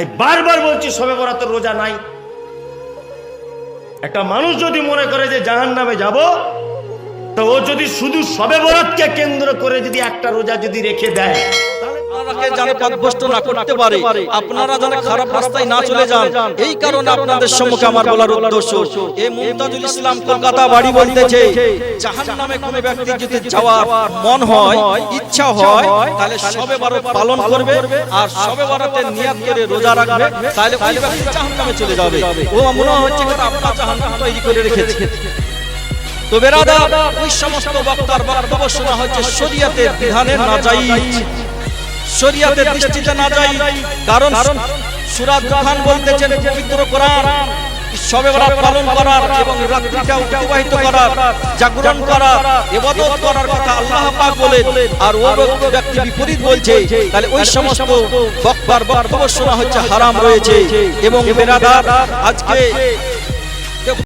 এই বারবার বলছি, সবে বরাতের রোজা নাই। একটা মানুষ যদি মনে করে যে জাহান নামে যাব, তো ও যদি শুধু সবে বরাতকে কেন্দ্র করে যদি একটা রোজা যদি রেখে দেয় আপনারা যেন খারাপ রাস্তায় না চলে যান, এই কারণে আপনাদের কলকাতা বাড়ি বলতেছে বক্তার বক্তব্য শোনা হচ্ছে শরিয়াতের দৃষ্টিতে না যাই, কারণ সুরা দুখান বলতেছেন পবিত্র কোরআন, সবে বরাত পালন করার এবং রাত্রিটা অতিবাহিত করার, জাগরণ করার, ইবাদত করার কথা আল্লাহ পাক বলে আর ও ব্যক্তি বিপরীত বলছে, তাহলে ওই সমস্ত বক্তার বক্তব্য শোনা হচ্ছে হারাম রয়েছে এবং বেরাদার, আজকে